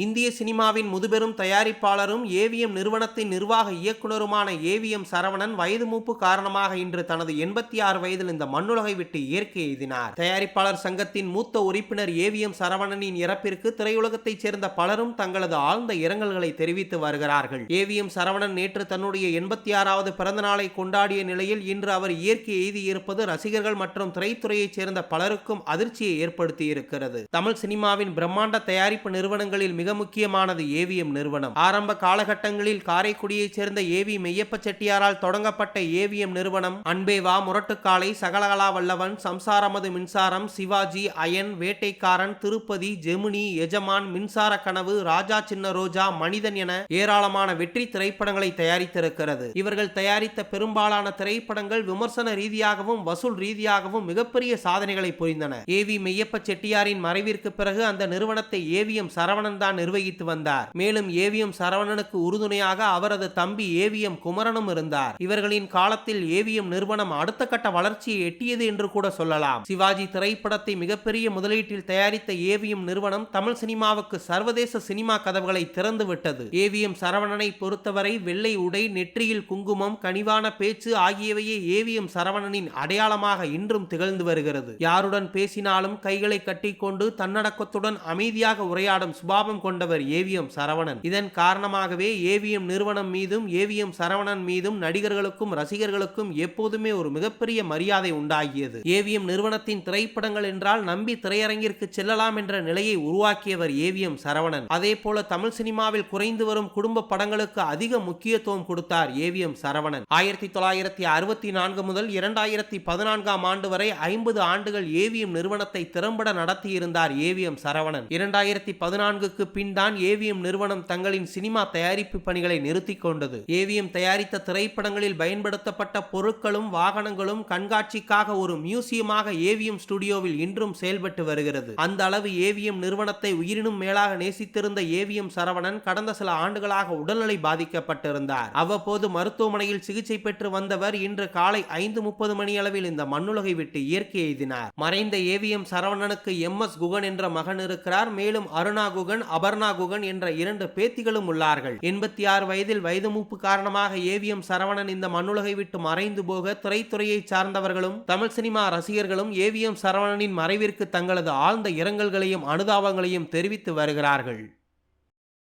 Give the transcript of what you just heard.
இந்திய சினிமாவின் முதுபெரும் தயாரிப்பாளரும் ஏவிஎம் நிறுவனத்தின் நிர்வாக இயக்குனருமான ஏவிஎம் சரவணன் வயது மூப்பு காரணமாக இன்று தனது எண்பத்தி ஆறு வயதில் இந்த மண்ணுலகை விட்டு இயற்கை எய்தினார். தயாரிப்பாளர் சங்கத்தின் மூத்த உறுப்பினர் ஏவிஎம் சரவணனின் இறப்பிற்கு திரையுலகத்தைச் சேர்ந்த பலரும் தங்களது ஆழ்ந்த இரங்கல்களை தெரிவித்து வருகிறார்கள். ஏவிஎம் சரவணன் நேற்று தன்னுடைய எண்பத்தி ஆறாவது பிறந்த நாளை கொண்டாடிய நிலையில் இன்று அவர் இயற்கை எய்தியிருப்பது ரசிகர்கள் மற்றும் திரைத்துறையைச் சேர்ந்த பலருக்கும் அதிர்ச்சியை ஏற்படுத்தியிருக்கிறது. தமிழ் சினிமாவின் பிரம்மாண்ட தயாரிப்பு நிறுவனங்களில் மிக முக்கியமானது ஏவிஎம் நிறுவனம். ஆரம்ப காலகட்டங்களில் காரைக்குடியைச் சேர்ந்த ஏவி மெய்யப்ப செட்டியாரால் தொடங்கப்பட்ட ஏவிஎம் நிறுவனம் அன்பேவா முரட்டுக்காலை சகலகலா வல்லவன் சம்சாரமது மின்சாரம் சிவாஜி அயன் வேட்டைக்காரன் திருப்பதி ஜெமினி எஜமான் மின்சார கனவு ராஜா சின்ன ரோஜா மனிதன் என ஏராளமான வெற்றி திரைப்படங்களை தயாரித்திருக்கிறது. இவர்கள் தயாரித்த பெரும்பாலான திரைப்படங்கள் விமர்சன ரீதியாகவும் வசூல் ரீதியாகவும் மிகப்பெரிய சாதனைகளை புரிந்தன. ஏவி மெய்யப்ப செட்டியாரின் மறைவிற்கு பிறகு அந்த நிறுவனத்தை ஏவிஎம் சரவணன் தான் நிர்வகித்து வந்தார். மேலும் ஏவிஎம் சரவணனுக்கு உறுதுணையாக அவரது தம்பி ஏவிஎம் குமரனும் இருந்தார். இவர்களின் காலத்தில் ஏவிஎம் நிறுவனம் அடுத்த கட்ட வளர்ச்சியை எட்டியது என்று கூட சொல்லலாம். சிவாஜி திரைப்படத்தை மிகப்பெரிய முதலீட்டில் தயாரித்த ஏவிஎம் நிறுவனம் தமிழ் சினிமாவுக்கு சர்வதேச சினிமா கதவுகளை திறந்து விட்டது. ஏவிஎம் சரவணனை பொறுத்தவரை வெள்ளை உடை நெற்றியில் குங்குமம் கனிவான பேச்சு ஆகியவையே ஏவிஎம் சரவணனின் அடையாளமாக இன்றும் திகழ்ந்து வருகிறது. யாருடன் பேசினாலும் கைகளை கட்டிக்கொண்டு தன்னடக்கத்துடன் அமைதியாக உரையாடும் சுபாவம் கொண்டவர் ஏவிஎம் சரவணன். இதன் காரணமாகவே ஏவிஎம் நிறுவனம் மீதும் ஏவிஎம் சரவணன் மீதும் நடிகர்களுக்கும் ரசிகர்களுக்கும் எப்போதுமே ஒரு மிகப்பெரிய மரியாதை உண்டாகியது. ஏவிஎம் நிறுவனத்தின் திரைப்படங்கள் என்றால் நம்பி திரையரங்கிற்கு செல்லலாம் என்ற நிலையை உருவாக்கியவர் ஏவிஎம் சரவணன். அதே போல தமிழ் சினிமாவில் குறைந்து வரும் குடும்ப படங்களுக்கு அதிக முக்கியத்துவம் கொடுத்தார் ஏவிஎம் சரவணன். ஆயிரத்தி தொள்ளாயிரத்தி அறுபத்தி நான்கு முதல் இரண்டாயிரத்தி பதினான்காம் ஆண்டு வரை ஐம்பது ஆண்டுகள் ஏவிஎம் நிறுவனத்தை திறம்பட நடத்தியிருந்தார் ஏவிஎம் சரவணன். இரண்டாயிரத்தி பதினான்குக்கு பின் தான் ஏவிஎம் நிறுவனம் தங்களின் சினிமா தயாரிப்பு பணிகளை நிறுத்திக் கொண்டது. ஏவிஎம் தயாரித்த திரைப்படங்களில் பயன்படுத்தப்பட்ட பொருட்களும் வாகனங்களும் கண்காட்சிக்காக ஒரு மியூசியமாக ஏவிஎம் ஸ்டுடியோவில் இன்றும் செயல்பட்டு வருகிறது. அந்த அளவு ஏவிஎம் நிறுவனத்தை உயிரினும் மேலாக நேசித்திருந்த ஏவிஎம் சரவணன் கடந்த சில ஆண்டுகளாக உடல்நிலை பாதிக்கப்பட்டிருந்தார். அவ்வப்போது மருத்துவமனையில் சிகிச்சை பெற்று வந்தவர் இன்று காலை ஐந்து முப்பது மணி அளவில் இந்த மண்ணுலகை விட்டு இயற்கை எய்தினார். மறைந்த ஏவிஎம் சரவணனுக்கு எம் எஸ் குகன் என்ற மகன் இருக்கிறார். மேலும் அருணா குகன் அபர்ணா குகன் என்ற இரண்டு பேத்திகளும் உள்ளார்கள். எண்பத்தி ஆறு வயதில் வயது மூப்பு காரணமாக ஏவிஎம் சரவணன் இந்த மண்ணுலகை விட்டு மறைந்து போக திரைத்துறையை சார்ந்தவர்களும் தமிழ் சினிமா ரசிகர்களும் ஏவிஎம் சரவணனின் மறைவிற்கு தங்களது ஆழ்ந்த இரங்கல்களையும் அனுதாபங்களையும் தெரிவித்து வருகிறார்கள்.